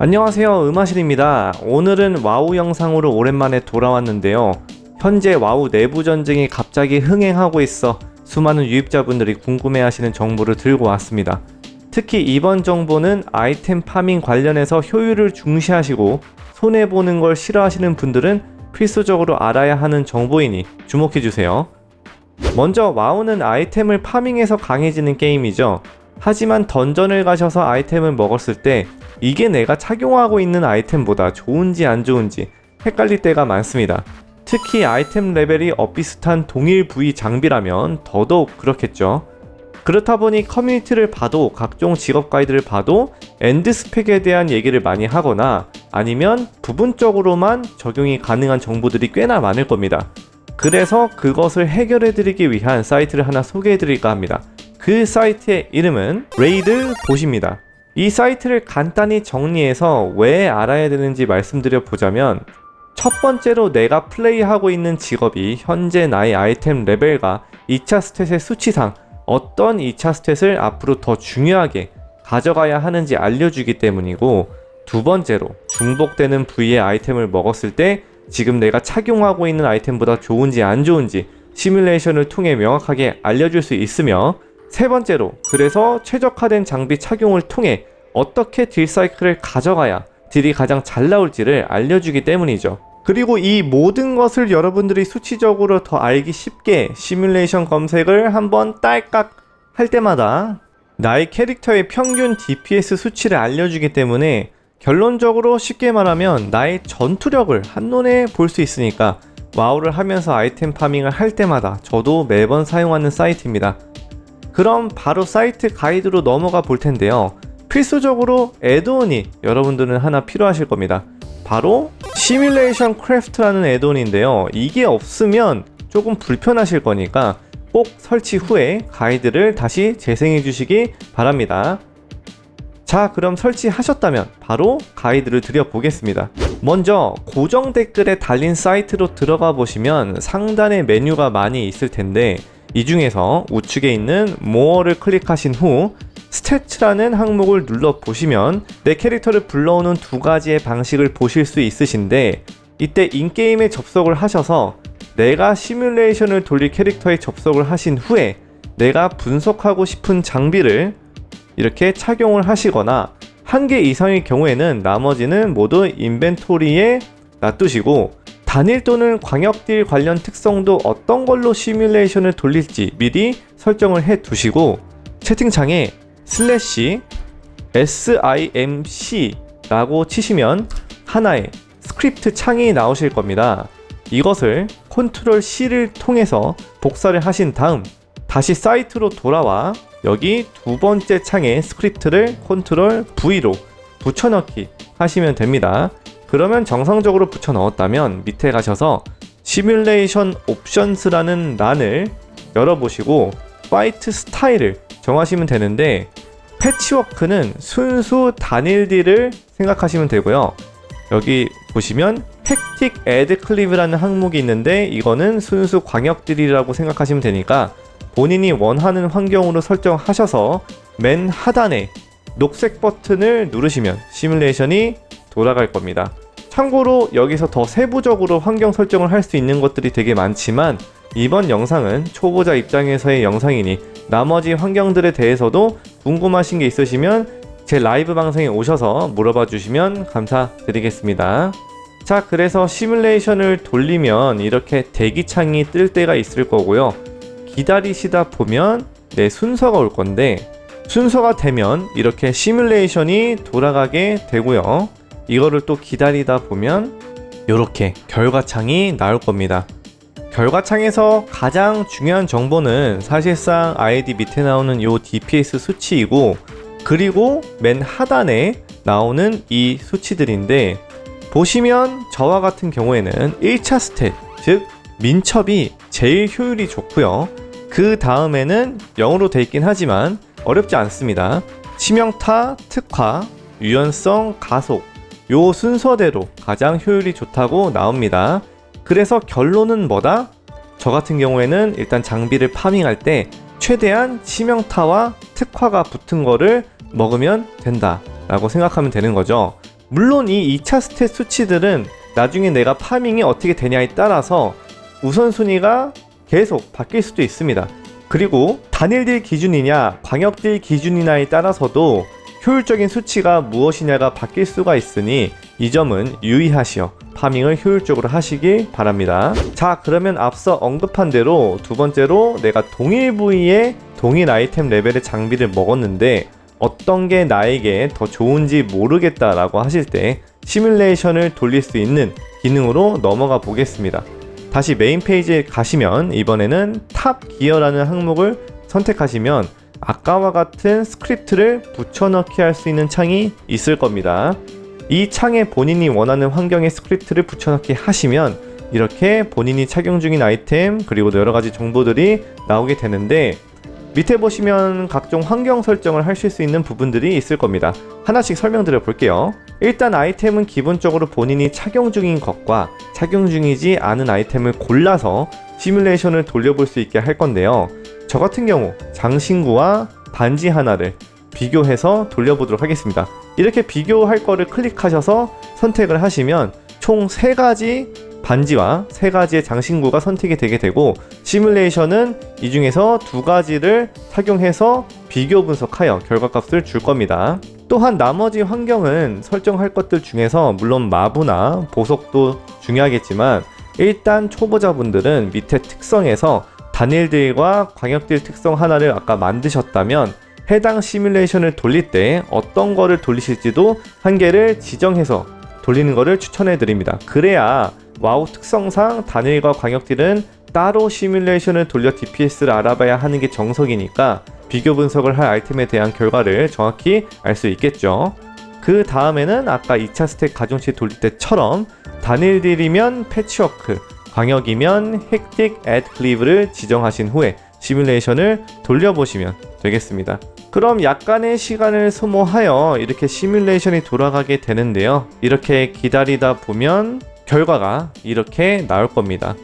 안녕하세요. 음아실입니다. 오늘은 와우 영상으로 오랜만에 돌아왔는데요. 현재 와우 내부 전쟁이 갑자기 흥행하고 있어 수많은 유입자분들이 궁금해하시는 정보를 들고 왔습니다. 특히 이번 정보는 아이템 파밍 관련해서 효율을 중시하시고 손해보는 걸 싫어하시는 분들은 필수적으로 알아야 하는 정보이니 주목해주세요. 먼저 와우는 아이템을 파밍해서 강해지는 게임이죠. 하지만 던전을 가셔서 아이템을 먹었을 때 이게 내가 착용하고 있는 아이템보다 좋은지 안 좋은지 헷갈릴 때가 많습니다. 특히 아이템 레벨이 엇비슷한 동일 부위 장비라면 더더욱 그렇겠죠. 그렇다 보니 커뮤니티를 봐도 각종 직업 가이드를 봐도 엔드 스펙에 대한 얘기를 많이 하거나 아니면 부분적으로만 적용이 가능한 정보들이 꽤나 많을 겁니다. 그래서 그것을 해결해 드리기 위한 사이트를 하나 소개해 드릴까 합니다. 그 사이트의 이름은 레이드 보십니다. 이 사이트를 간단히 정리해서 왜 알아야 되는지 말씀드려 보자면 첫 번째로 내가 플레이하고 있는 직업이 현재 나의 아이템 레벨과 2차 스탯의 수치상 어떤 2차 스탯을 앞으로 더 중요하게 가져가야 하는지 알려주기 때문이고 두 번째로 중복되는 부위의 아이템을 먹었을 때 지금 내가 착용하고 있는 아이템보다 좋은지 안 좋은지 시뮬레이션을 통해 명확하게 알려줄 수 있으며 세 번째로 그래서 최적화된 장비 착용을 통해 어떻게 딜 사이클을 가져가야 딜이 가장 잘 나올지를 알려주기 때문이죠. 그리고 이 모든 것을 여러분들이 수치적으로 더 알기 쉽게 시뮬레이션 검색을 한번 딸깍 할 때마다 나의 캐릭터의 평균 DPS 수치를 알려주기 때문에 결론적으로 쉽게 말하면 나의 전투력을 한눈에 볼 수 있으니까 와우를 하면서 아이템 파밍을 할 때마다 저도 매번 사용하는 사이트입니다. 그럼 바로 사이트 가이드로 넘어가 볼 텐데요. 필수적으로 애드온이 여러분들은 하나 필요하실 겁니다. 바로 시뮬레이션 크래프트라는 애드온인데요. 이게 없으면 조금 불편하실 거니까 꼭 설치 후에 가이드를 다시 재생해 주시기 바랍니다. 자, 그럼 설치하셨다면 바로 가이드를 드려보겠습니다. 먼저 고정 댓글에 달린 사이트로 들어가 보시면 상단에 메뉴가 많이 있을 텐데 이 중에서 우측에 있는 모어를 클릭하신 후 스태츠라는 항목을 눌러 보시면 내 캐릭터를 불러오는 두 가지의 방식을 보실 수 있으신데 이때 인게임에 접속을 하셔서 내가 시뮬레이션을 돌릴 캐릭터에 접속을 하신 후에 내가 분석하고 싶은 장비를 이렇게 착용을 하시거나 한 개 이상의 경우에는 나머지는 모두 인벤토리에 놔두시고 단일 또는 광역딜 관련 특성도 어떤 걸로 시뮬레이션을 돌릴지 미리 설정을 해 두시고 채팅창에 슬래시 simc 라고 치시면 하나의 스크립트 창이 나오실 겁니다. 이것을 컨트롤 C를 통해서 복사를 하신 다음 다시 사이트로 돌아와 여기 두 번째 창에 스크립트를 컨트롤 V로 붙여넣기 하시면 됩니다. 그러면 정상적으로 붙여 넣었다면 밑에 가셔서 시뮬레이션 옵션스라는 란을 열어보시고 파이트 스타일을 정하시면 되는데 패치워크는 순수 단일 딜을 생각하시면 되고요. 여기 보시면 헥틱 애드 클립이라는 항목이 있는데 이거는 순수 광역 딜이라고 생각하시면 되니까 본인이 원하는 환경으로 설정하셔서 맨 하단에 녹색 버튼을 누르시면 시뮬레이션이 돌아갈 겁니다. 참고로 여기서 더 세부적으로 환경 설정을 할 수 있는 것들이 되게 많지만 이번 영상은 초보자 입장에서의 영상이니 나머지 환경들에 대해서도 궁금하신 게 있으시면 제 라이브 방송에 오셔서 물어봐 주시면 감사드리겠습니다. 자, 그래서 시뮬레이션을 돌리면 이렇게 대기창이 뜰 때가 있을 거고요. 기다리시다 보면 내 순서가 올 건데 순서가 되면 이렇게 시뮬레이션이 돌아가게 되고요. 이거를 또 기다리다 보면 이렇게 결과창이 나올 겁니다. 결과창에서 가장 중요한 정보는 사실상 아이디 밑에 나오는 이 DPS 수치이고 그리고 맨 하단에 나오는 이 수치들인데 보시면 저와 같은 경우에는 1차 스탯 즉 민첩이 제일 효율이 좋고요. 그 다음에는 0으로 돼 있긴 하지만 어렵지 않습니다. 치명타, 특화, 유연성, 가속 요 순서대로 가장 효율이 좋다고 나옵니다. 그래서 결론은 뭐다? 저 같은 경우에는 일단 장비를 파밍할 때 최대한 치명타와 특화가 붙은 거를 먹으면 된다 라고 생각하면 되는 거죠. 물론 이 2차 스탯 수치들은 나중에 내가 파밍이 어떻게 되냐에 따라서 우선순위가 계속 바뀔 수도 있습니다. 그리고 단일딜 기준이냐 광역딜 기준이냐에 따라서도 효율적인 수치가 무엇이냐가 바뀔 수가 있으니 이 점은 유의하시어 파밍을 효율적으로 하시길 바랍니다. 자 그러면 앞서 언급한 대로 두 번째로 내가 동일 부위에 동일 아이템 레벨의 장비를 먹었는데 어떤 게 나에게 더 좋은지 모르겠다라고 하실 때 시뮬레이션을 돌릴 수 있는 기능으로 넘어가 보겠습니다. 다시 메인 페이지에 가시면 이번에는 탑 기어라는 항목을 선택하시면 아까와 같은 스크립트를 붙여넣기 할 수 있는 창이 있을 겁니다. 이 창에 본인이 원하는 환경의 스크립트를 붙여넣기 하시면 이렇게 본인이 착용 중인 아이템 그리고 여러 가지 정보들이 나오게 되는데 밑에 보시면 각종 환경 설정을 하실 수 있는 부분들이 있을 겁니다. 하나씩 설명드려 볼게요. 일단 아이템은 기본적으로 본인이 착용 중인 것과 착용 중이지 않은 아이템을 골라서 시뮬레이션을 돌려볼 수 있게 할 건데요. 저 같은 경우 장신구와 반지 하나를 비교해서 돌려보도록 하겠습니다. 이렇게 비교할 거를 클릭하셔서 선택을 하시면 총 3가지 반지와 3가지의 장신구가 선택이 되게 되고 시뮬레이션은 이 중에서 두 가지를 착용해서 비교 분석하여 결과값을 줄 겁니다. 또한 나머지 환경은 설정할 것들 중에서 물론 마부나 보석도 중요하겠지만 일단 초보자분들은 밑에 특성에서 단일딜과 광역딜 특성 하나를 아까 만드셨다면 해당 시뮬레이션을 돌릴 때 어떤 거를 돌리실지도 한 개를 지정해서 돌리는 거를 추천해 드립니다. 그래야 와우 특성상 단일과 광역딜은 따로 시뮬레이션을 돌려 DPS를 알아봐야 하는 게 정석이니까 비교 분석을 할 아이템에 대한 결과를 정확히 알 수 있겠죠. 그 다음에는 아까 2차 스택 가중치 돌릴 때처럼 단일 딜이면 패치워크, 광역이면 헥틱 애드 클리브를 지정하신 후에 시뮬레이션을 돌려보시면 되겠습니다. 그럼 약간의 시간을 소모하여 이렇게 시뮬레이션이 돌아가게 되는데요. 이렇게 기다리다 보면 결과가 이렇게 나올 겁니다.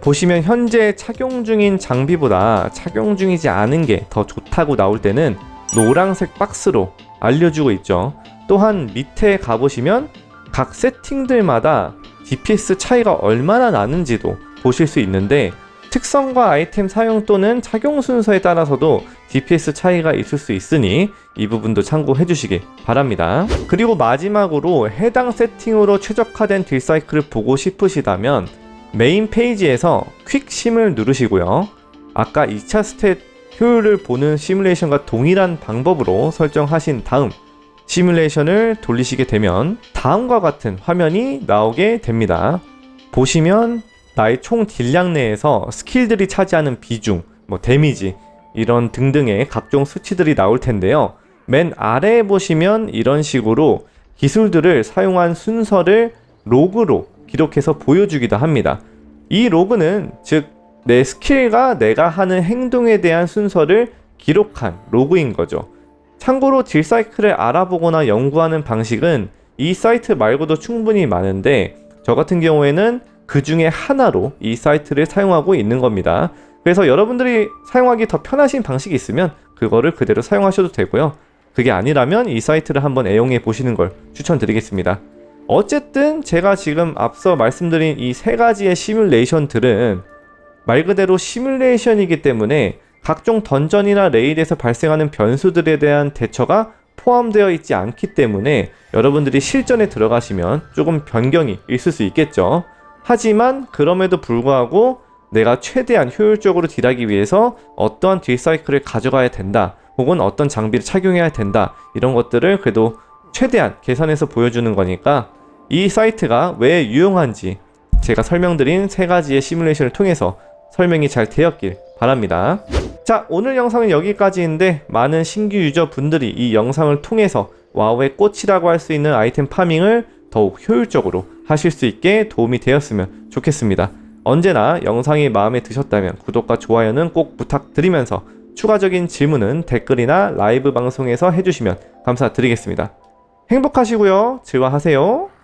보시면 현재 착용 중인 장비보다 착용 중이지 않은 게 더 좋다고 나올 때는 노란색 박스로 알려주고 있죠. 또한 밑에 가보시면 각 세팅들마다 DPS 차이가 얼마나 나는지도 보실 수 있는데 특성과 아이템 사용 또는 착용 순서에 따라서도 DPS 차이가 있을 수 있으니 이 부분도 참고해 주시기 바랍니다. 그리고 마지막으로 해당 세팅으로 최적화된 딜 사이클을 보고 싶으시다면 메인 페이지에서 퀵 심을 누르시고요. 아까 2차 스탯 효율을 보는 시뮬레이션과 동일한 방법으로 설정하신 다음 시뮬레이션을 돌리시게 되면 다음과 같은 화면이 나오게 됩니다. 보시면 나의 총 딜량 내에서 스킬들이 차지하는 비중, 뭐 데미지 이런 등등의 각종 수치들이 나올 텐데요. 맨 아래에 보시면 이런 식으로 기술들을 사용한 순서를 로그로 기록해서 보여주기도 합니다. 이 로그는 즉 내 스킬과 내가 하는 행동에 대한 순서를 기록한 로그인 거죠. 참고로 딜 사이클을 알아보거나 연구하는 방식은 이 사이트 말고도 충분히 많은데 저 같은 경우에는 그 중에 하나로 이 사이트를 사용하고 있는 겁니다. 그래서 여러분들이 사용하기 더 편하신 방식이 있으면 그거를 그대로 사용하셔도 되고요. 그게 아니라면 이 사이트를 한번 애용해 보시는 걸 추천드리겠습니다. 어쨌든 제가 지금 앞서 말씀드린 이 세 가지의 시뮬레이션들은 말 그대로 시뮬레이션이기 때문에 각종 던전이나 레일에서 발생하는 변수들에 대한 대처가 포함되어 있지 않기 때문에 여러분들이 실전에 들어가시면 조금 변경이 있을 수 있겠죠. 하지만 그럼에도 불구하고 내가 최대한 효율적으로 딜하기 위해서 어떠한 딜 사이클을 가져가야 된다. 혹은 어떤 장비를 착용해야 된다. 이런 것들을 그래도 최대한 계산해서 보여주는 거니까 이 사이트가 왜 유용한지 제가 설명드린 세 가지의 시뮬레이션을 통해서 설명이 잘 되었길 바랍니다. 자, 오늘 영상은 여기까지인데 많은 신규 유저 분들이 이 영상을 통해서 와우의 꽃이라고 할 수 있는 아이템 파밍을 더욱 효율적으로 하실 수 있게 도움이 되었으면 좋겠습니다. 언제나 영상이 마음에 드셨다면 구독과 좋아요는 꼭 부탁드리면서 추가적인 질문은 댓글이나 라이브 방송에서 해주시면 감사드리겠습니다. 행복하시고요. 즐거하세요.